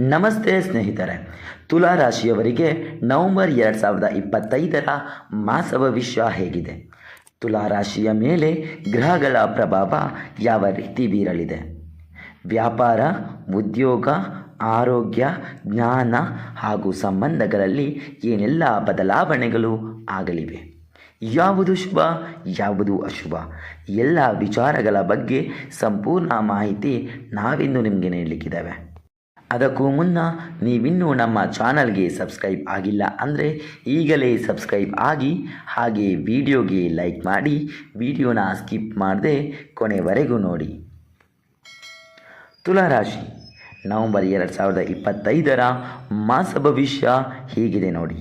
ನಮಸ್ತೆ ಸ್ನೇಹಿತರೆ. ತುಲಾ ರಾಶಿಯವರಿಗೆ ನವೆಂಬರ್ ಎರಡು ಸಾವಿರದ ಇಪ್ಪತ್ತೈದರ ಮಾಸ ಭವಿಷ್ಯ ಹೇಗಿದೆ. ತುಲಾ ರಾಶಿಯ ಮೇಲೆ ಗ್ರಹಗಳ ಪ್ರಭಾವ ಯಾವ ರೀತಿ ಬೀರಲಿದೆ? ವ್ಯಾಪಾರ, ಉದ್ಯೋಗ, ಆರೋಗ್ಯ, ಜ್ಞಾನ ಹಾಗೂ ಸಂಬಂಧಗಳಲ್ಲಿ ಏನೆಲ್ಲ ಬದಲಾವಣೆಗಳು ಆಗಲಿವೆ? ಯಾವುದು ಶುಭ, ಯಾವುದು ಅಶುಭ? ಎಲ್ಲ ವಿಚಾರಗಳ ಬಗ್ಗೆ ಸಂಪೂರ್ಣ ಮಾಹಿತಿ ನಾವಿಂದು ನಿಮಗೆ ನೀಡಲಿಕ್ಕಿದ್ದೇವೆ. ಅದಕ್ಕೂ ಮುನ್ನ ನೀವಿನ್ನೂ ನಮ್ಮ ಚಾನಲ್ಗೆ ಸಬ್ಸ್ಕ್ರೈಬ್ ಆಗಿಲ್ಲ ಅಂದರೆ ಈಗಲೇ ಸಬ್ಸ್ಕ್ರೈಬ್ ಆಗಿ ಹಾಗೆ ವಿಡಿಯೋಗೆ ಲೈಕ್ ಮಾಡಿ ವಿಡಿಯೋನ ಸ್ಕಿಪ್ ಮಾಡದೆ ಕೊನೆವರೆಗೂ ನೋಡಿ. ತುಲಾರಾಶಿ, ನವೆಂಬರ್ ಎರಡು ಸಾವಿರದ ಇಪ್ಪತ್ತೈದರ ಮಾಸ ಭವಿಷ್ಯ ಹೀಗಿದೆ ನೋಡಿ.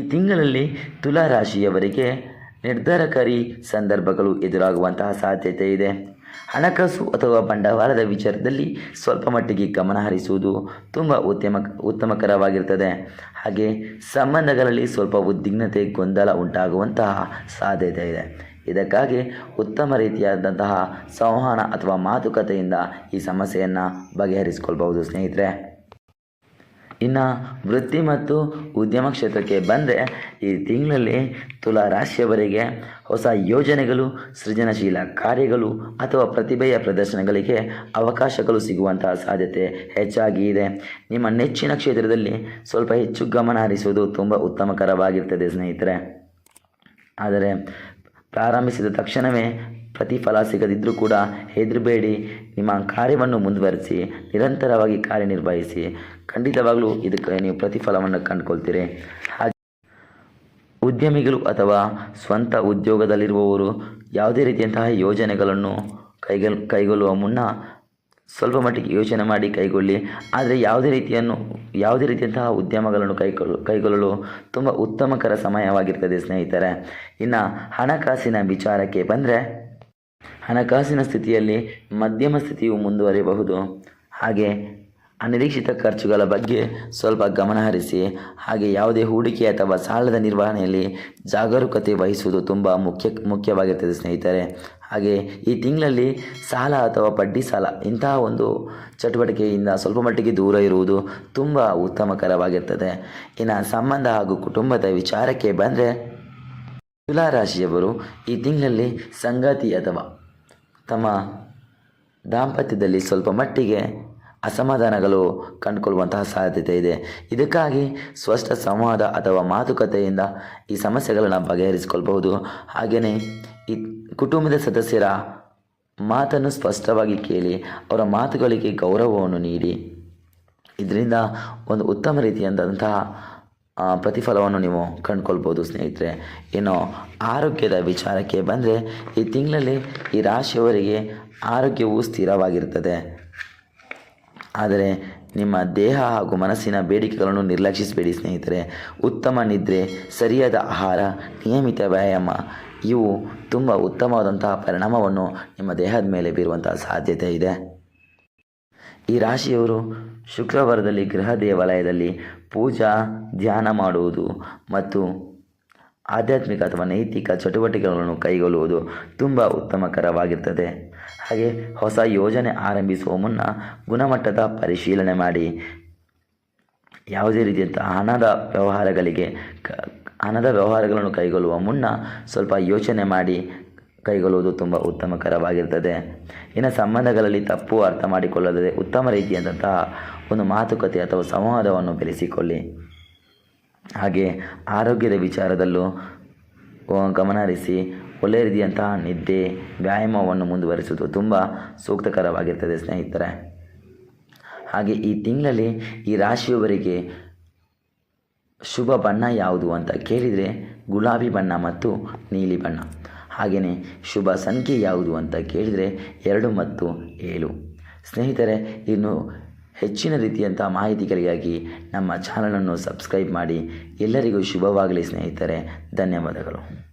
ಈ ತಿಂಗಳಲ್ಲಿ ತುಲಾರಾಶಿಯವರಿಗೆ ನಿರ್ಧಾರಕಾರಿ ಸಂದರ್ಭಗಳು ಎದುರಾಗುವಂತಹ ಸಾಧ್ಯತೆ ಇದೆ. ಹಣಕಾಸು ಅಥವಾ ಬಂಡವಾಳದ ವಿಚಾರದಲ್ಲಿ ಸ್ವಲ್ಪ ಮಟ್ಟಿಗೆ ಗಮನ ಹರಿಸುವುದು ತುಂಬ ಉತ್ತಮ ಉತ್ತಮಕರವಾಗಿರ್ತದೆ. ಹಾಗೆ ಸಂಬಂಧಗಳಲ್ಲಿ ಸ್ವಲ್ಪ ಉದ್ವಿಗ್ನತೆ, ಗೊಂದಲ ಉಂಟಾಗುವಂತಹ ಸಾಧ್ಯತೆ ಇದೆ. ಇದಕ್ಕಾಗಿ ಉತ್ತಮ ರೀತಿಯಾದಂತಹ ಸಂವಹನ ಅಥವಾ ಮಾತುಕತೆಯಿಂದ ಈ ಸಮಸ್ಯೆಯನ್ನು ಬಗೆಹರಿಸಿಕೊಳ್ಬಹುದು ಸ್ನೇಹಿತರೆ. ಇನ್ನು ವೃತ್ತಿ ಮತ್ತು ಉದ್ಯಮ ಕ್ಷೇತ್ರಕ್ಕೆ ಬಂದರೆ ಈ ತಿಂಗಳಲ್ಲಿ ತುಲಾ ರಾಶಿಯವರಿಗೆ ಹೊಸ ಯೋಜನೆಗಳು, ಸೃಜನಶೀಲ ಕಾರ್ಯಗಳು ಅಥವಾ ಪ್ರತಿಭೆಯ ಪ್ರದರ್ಶನಗಳಿಗೆ ಅವಕಾಶಗಳು ಸಿಗುವಂತಹ ಸಾಧ್ಯತೆ ಹೆಚ್ಚಾಗಿ ಇದೆ. ನಿಮ್ಮ ನೆಚ್ಚಿನ ಕ್ಷೇತ್ರದಲ್ಲಿ ಸ್ವಲ್ಪ ಹೆಚ್ಚು ಗಮನ ಹರಿಸುವುದು ತುಂಬ ಉತ್ತಮಕರವಾಗಿರ್ತದೆ ಸ್ನೇಹಿತರೆ. ಆದರೆ ಪ್ರಾರಂಭಿಸಿದ ತಕ್ಷಣವೇ ಪ್ರತಿಫಲ ಸಿಗದಿದ್ದರೂ ಕೂಡ ಹೆದರಬೇಡಿ. ನಿಮ್ಮ ಕಾರ್ಯವನ್ನು ಮುಂದುವರಿಸಿ, ನಿರಂತರವಾಗಿ ಕಾರ್ಯನಿರ್ವಹಿಸಿ. ಖಂಡಿತವಾಗಲೂ ಇದಕ್ಕೆ ನೀವು ಪ್ರತಿಫಲವನ್ನು ಕಂಡುಕೊಳ್ತೀರಿ. ಹಾಗೆ ಉದ್ಯಮಿಗಳು ಅಥವಾ ಸ್ವಂತ ಉದ್ಯೋಗದಲ್ಲಿರುವವರು ಯಾವುದೇ ರೀತಿಯಂತಹ ಯೋಜನೆಗಳನ್ನು ಕೈಗೊಳ್, ಕೈಗೊಳ್ಳುವ ಮುನ್ನ ಸ್ವಲ್ಪ ಮಟ್ಟಿಗೆ ಯೋಚನೆ ಮಾಡಿ ಕೈಗೊಳ್ಳಿ. ಆದರೆ ಯಾವುದೇ ರೀತಿಯನ್ನು, ಯಾವುದೇ ರೀತಿಯಂತಹ ಉದ್ಯಮಗಳನ್ನು ಕೈಗೊಳ್ಳು ಕೈಗೊಳ್ಳಲು ತುಂಬ ಉತ್ತಮಕರ ಸಮಯವಾಗಿರ್ತದೆ ಸ್ನೇಹಿತರೆ. ಇನ್ನು ಹಣಕಾಸಿನ ವಿಚಾರಕ್ಕೆ ಬಂದರೆ ಹಣಕಾಸಿನ ಸ್ಥಿತಿಯಲ್ಲಿ ಮಧ್ಯಮ ಸ್ಥಿತಿಯು ಮುಂದುವರಿಯಬಹುದು ಹಾಗೆ ಅನಿರೀಕ್ಷಿತ ಖರ್ಚುಗಳ ಬಗ್ಗೆ ಸ್ವಲ್ಪ ಗಮನಹರಿಸಿ ಹಾಗೆ ಯಾವುದೇ ಹೂಡಿಕೆ ಅಥವಾ ಸಾಲದ ನಿರ್ವಹಣೆಯಲ್ಲಿ ಜಾಗರೂಕತೆ ವಹಿಸುವುದು ತುಂಬ ಮುಖ್ಯ, ಮುಖ್ಯವಾಗಿರ್ತದೆ ಸ್ನೇಹಿತರೆ. ಹಾಗೆ ಈ ತಿಂಗಳಲ್ಲಿ ಸಾಲ ಅಥವಾ ಬಡ್ಡಿ ಸಾಲ ಇಂತಹ ಒಂದು ಚಟುವಟಿಕೆಯಿಂದ ಸ್ವಲ್ಪ ಮಟ್ಟಿಗೆ ದೂರ ಇರುವುದು ತುಂಬ ಉತ್ತಮಕರವಾಗಿರ್ತದೆ. ಇನ್ನು ಸಂಬಂಧ ಹಾಗೂ ಕುಟುಂಬದ ವಿಚಾರಕ್ಕೆ ಬಂದರೆ ತುಲಾರಾಶಿಯವರು ಈ ತಿಂಗಳಲ್ಲಿ ಸಂಗಾತಿ ಅಥವಾ ತಮ್ಮ ದಾಂಪತ್ಯದಲ್ಲಿ ಸ್ವಲ್ಪ ಮಟ್ಟಿಗೆ ಅಸಮಾಧಾನಗಳು ಕಂಡುಕೊಳ್ಳುವಂತಹ ಸಾಧ್ಯತೆ ಇದೆ. ಇದಕ್ಕಾಗಿ ಸ್ಪಷ್ಟ ಸಂವಾದ ಅಥವಾ ಮಾತುಕತೆಯಿಂದ ಈ ಸಮಸ್ಯೆಗಳನ್ನು ಬಗೆಹರಿಸಿಕೊಳ್ಬಹುದು ಹಾಗೆಯೇ ಈ ಕುಟುಂಬದ ಸದಸ್ಯರ ಮಾತನ್ನು ಸ್ಪಷ್ಟವಾಗಿ ಕೇಳಿ ಅವರ ಮಾತುಗಳಿಗೆ ಗೌರವವನ್ನು ನೀಡಿ. ಇದರಿಂದ ಒಂದು ಉತ್ತಮ ರೀತಿಯಾದಂತಹ ಪ್ರತಿಫಲವನ್ನು ನೀವು ಕಂಡುಕೊಳ್ಬೋದು, ಸ್ನೇಹಿತರೆ. ಇನ್ನು ಆರೋಗ್ಯದ ವಿಚಾರಕ್ಕೆ ಬಂದರೆ ಈ ತಿಂಗಳಲ್ಲಿ ಈ ರಾಶಿಯವರಿಗೆ ಆರೋಗ್ಯವು ಸ್ಥಿರವಾಗಿರ್ತದೆ. ಆದರೆ ನಿಮ್ಮ ದೇಹ ಹಾಗೂ ಮನಸ್ಸಿನ ಬೇಡಿಕೆಗಳನ್ನು ನಿರ್ಲಕ್ಷಿಸಬೇಡಿ, ಸ್ನೇಹಿತರೆ. ಉತ್ತಮ ನಿದ್ರೆ, ಸರಿಯಾದ ಆಹಾರ, ನಿಯಮಿತ ವ್ಯಾಯಾಮ, ಇವು ತುಂಬ ಉತ್ತಮವಾದಂತಹ ಪರಿಣಾಮವನ್ನು ನಿಮ್ಮ ದೇಹದ ಮೇಲೆ ಬೀರುವಂತಹ ಸಾಧ್ಯತೆ ಇದೆ. ಈ ರಾಶಿಯವರು ಶುಕ್ರವಾರದಲ್ಲಿ ಗೃಹ ದೇವಾಲಯದಲ್ಲಿ ಪೂಜಾ, ಧ್ಯಾನ ಮಾಡುವುದು ಮತ್ತು ಆಧ್ಯಾತ್ಮಿಕ ಅಥವಾ ನೈತಿಕ ಚಟುವಟಿಕೆಗಳನ್ನು ಕೈಗೊಳ್ಳುವುದು ತುಂಬ ಉತ್ತಮಕರವಾಗಿರ್ತದೆ. ಹಾಗೆ ಹೊಸ ಯೋಜನೆ ಆರಂಭಿಸುವ ಮುನ್ನ ಗುಣಮಟ್ಟದ ಪರಿಶೀಲನೆ ಮಾಡಿ. ಯಾವುದೇ ರೀತಿಯಂಥ ಹಣದ ವ್ಯವಹಾರಗಳಿಗೆ ಹಣದ ವ್ಯವಹಾರಗಳನ್ನು ಕೈಗೊಳ್ಳುವ ಮುನ್ನ ಸ್ವಲ್ಪ ಯೋಚನೆ ಮಾಡಿ. ಕೈಗೊಳ್ಳುವುದು ತುಂಬ ಉತ್ತಮಕರವಾಗಿರ್ತದೆ. ಇನ್ನು ಸಂಬಂಧಗಳಲ್ಲಿ ತಪ್ಪು ಅರ್ಥ ಮಾಡಿಕೊಳ್ಳದೆ ಉತ್ತಮ ರೀತಿಯಾದಂತಹ ಒಂದು ಮಾತುಕತೆ ಅಥವಾ ಸಂವಾದವನ್ನು ಬೆಳೆಸಿಕೊಳ್ಳಿ ಹಾಗೆ ಆರೋಗ್ಯದ ವಿಚಾರದಲ್ಲೂ ಗಮನ ಗಮನಹರಿಸಿ ಒಳ್ಳೆಯ ರೀತಿಯಂತಹ ನಿದ್ದೆ, ವ್ಯಾಯಾಮವನ್ನು ಮುಂದುವರಿಸುವುದು ತುಂಬ ಸೂಕ್ತಕರವಾಗಿರ್ತದೆ ಸ್ನೇಹಿತರೆ. ಹಾಗೆ ಈ ತಿಂಗಳಲ್ಲಿ ಈ ರಾಶಿಯವರಿಗೆ ಶುಭ ಬಣ್ಣ ಯಾವುದು ಅಂತ ಕೇಳಿದರೆ ಗುಲಾಬಿ ಬಣ್ಣ ಮತ್ತು ನೀಲಿ ಬಣ್ಣ. ಹಾಗೆಯೇ ಶುಭ ಸಂಖ್ಯೆ ಯಾವುದು ಅಂತ ಕೇಳಿದರೆ ಎರಡು ಮತ್ತು ಏಳು. ಸ್ನೇಹಿತರೆ, ಇನ್ನು ಹೆಚ್ಚಿನ ರೀತಿಯಂಥ ಮಾಹಿತಿಗಳಿಗಾಗಿ ನಮ್ಮ ಚಾನಲನ್ನು ಸಬ್ಸ್ಕ್ರೈಬ್ ಮಾಡಿ ಎಲ್ಲರಿಗೂ ಶುಭವಾಗಲಿ ಸ್ನೇಹಿತರೆ. ಧನ್ಯವಾದಗಳು.